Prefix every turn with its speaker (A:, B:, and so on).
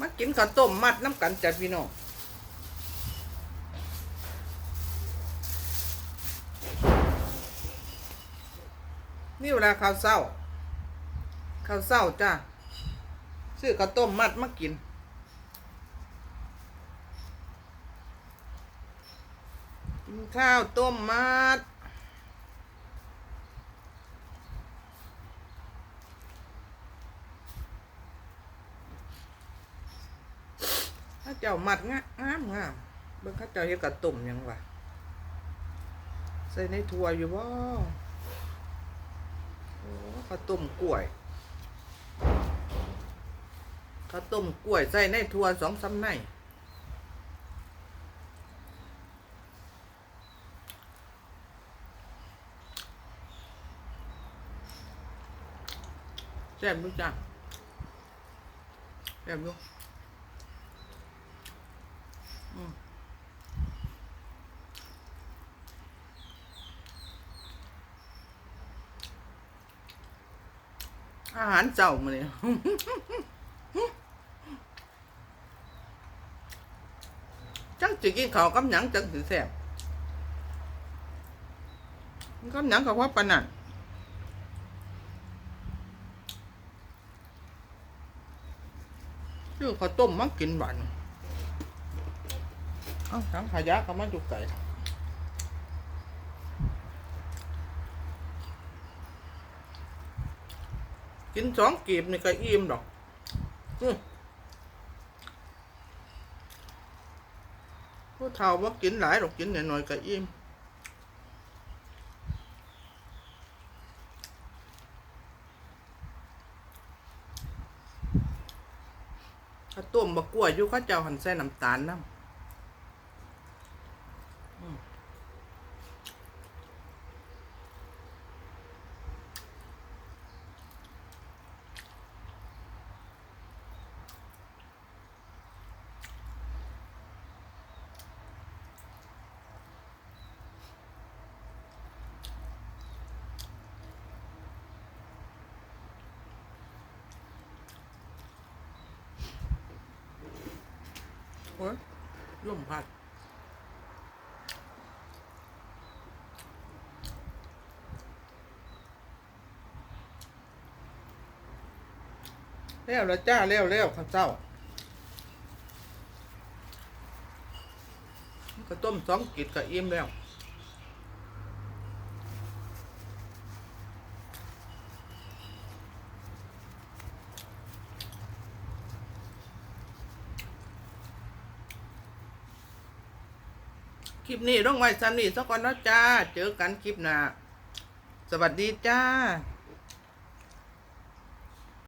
A: มากินข้าวต้มมัดน้ำกันจ้ะพี่น้องนี่เวลาข้าวเศร้าข้าวเศร้าจ้าซื้อข้าวต้มมัดมากินกินข้าวต้มมัด ข้าเจ้ามัดงามงามเบิ่งข้าเจ้าเฮ็ดกระตุ่มยังวะใส่ในถั่วอยู่บ่โอ้ข้าวต้มกล้วยข้าวต้มกล้วยใส่ในถั่วสองสามในแซ่บดูจ้ะแซ่บดู อาหารเจ้ามาเนี่ยจังจะกินข้าวกับหยังจังสิแซ่บกับหยังกับว่าปนันชื่อข้าวต้มมากินบัน เอ้าถังขยะก็มาจุกไก่กินสองกีบนี่ก็อิ่มดอกผู้เฒ่าว่ากินหลายดอกกินหน่อยๆก็อิ่มข้าต้มบะกล้วยอยู่เข้าเจ้าหันใส่น้ำตาลน้ำ โอ้ยลมพัดเร็วแล้วจ้าเร็วเร็วข้าวเจ้าก็ต้มสองกิดก็อิ่มแล้ว คลิปนี้ต้องไว้ซ้ำนี่สักก่อนเนาะจ้า เจอกันคลิปหน้า สวัสดีจ้า